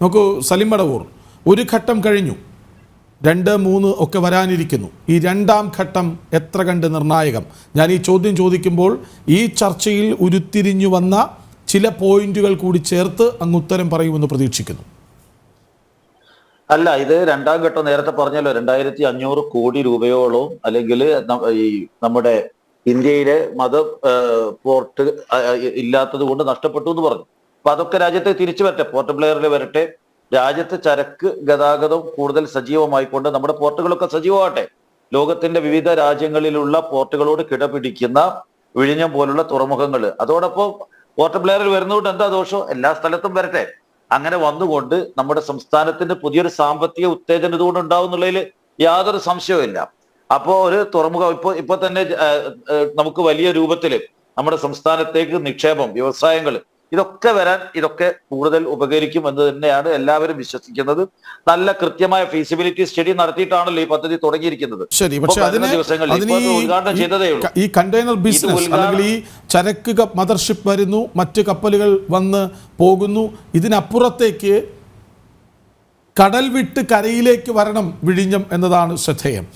നോക്കൂ സലിം മടവൂർ ഒരു ഘട്ടം കഴിഞ്ഞു. രണ്ട് മൂന്ന് ഒക്കെ വരാനിരിക്കുന്നു. ഈ രണ്ടാം ഘട്ടം എത്ര കണ്ട് നിർണായകം? ഞാൻ ഈ ചോദ്യം ചോദിക്കുമ്പോൾ ഈ ചർച്ചയിൽ ഉരുത്തിരിഞ്ഞു വന്ന ചില പോയിന്റുകൾ കൂടി ചേർത്ത് അങ്ങ് ഉത്തരം പറയുമെന്ന് പ്രതീക്ഷിക്കുന്നു. അല്ല ഇത് രണ്ടാം ഘട്ടം നേരത്തെ പറഞ്ഞല്ലോ രണ്ടായിരത്തി അഞ്ഞൂറ് കോടി രൂപയോളം അല്ലെങ്കിൽ ഈ നമ്മുടെ ഇന്ത്യയിലെ മത പോർട്ട് ഇല്ലാത്തത് കൊണ്ട് നഷ്ടപ്പെട്ടു എന്ന് പറഞ്ഞു. അപ്പൊ അതൊക്കെ രാജ്യത്തെ തിരിച്ചു വരട്ടെ. പോർട്ട് ബ്ലെയറിൽ വരട്ടെ. രാജ്യത്ത് ചരക്ക് ഗതാഗതം കൂടുതൽ സജീവമായിക്കൊണ്ട് നമ്മുടെ പോർട്ടുകളൊക്കെ സജീവമാകട്ടെ. ലോകത്തിന്റെ വിവിധ രാജ്യങ്ങളിലുള്ള പോർട്ടുകളോട് കിടപിടിക്കുന്ന വിഴിഞ്ഞം പോലുള്ള തുറമുഖങ്ങൾ അതോടൊപ്പം പോർട്ട് ബ്ലെയറിൽ വരുന്നതുകൊണ്ട് എന്താ ദോഷം? എല്ലാ സ്ഥലത്തും വരട്ടെ. അങ്ങനെ വന്നുകൊണ്ട് നമ്മുടെ സംസ്ഥാനത്തിന്റെ പുതിയൊരു സാമ്പത്തിക ഉത്തേജനം ഇതുകൊണ്ട് ഉണ്ടാവും എന്നുള്ളതിൽ യാതൊരു സംശയവുമില്ല. അപ്പോ ഒരു തുറമുഖം ഇപ്പൊ ഇപ്പൊ തന്നെ നമുക്ക് വലിയ രൂപത്തിൽ നമ്മുടെ സംസ്ഥാനത്തേക്ക് നിക്ഷേപം വ്യവസായങ്ങൾ ഇതൊക്കെ വരാൻ ഇതൊക്കെ കൂടുതൽ ഉപകരിക്കും എന്ന് തന്നെയാണ് എല്ലാവരും വിശ്വസിക്കുന്നത്. നല്ല കൃത്യമായ ഫീസിബിലിറ്റി സ്റ്റഡി നടത്തിയിട്ടാണല്ലോ ഈ പദ്ധതി തുടങ്ങിയിരിക്കുന്നത്. ശരി പക്ഷെ ഉദ്ഘാടനം ചെയ്തതേ ഉള്ളൂ. ഈ കണ്ടെയ്നർ ബിസിനസ് അല്ലെങ്കിൽ ഈ ചരക്ക് മദർഷിപ്പ് വരുന്നു മറ്റ് കപ്പലുകൾ വന്ന് പോകുന്നു ഇതിനപ്പുറത്തേക്ക് കടൽ വിട്ട് കരയിലേക്ക് വരണം വിഴിഞ്ഞം എന്നതാണ് ശ്രദ്ധേയം.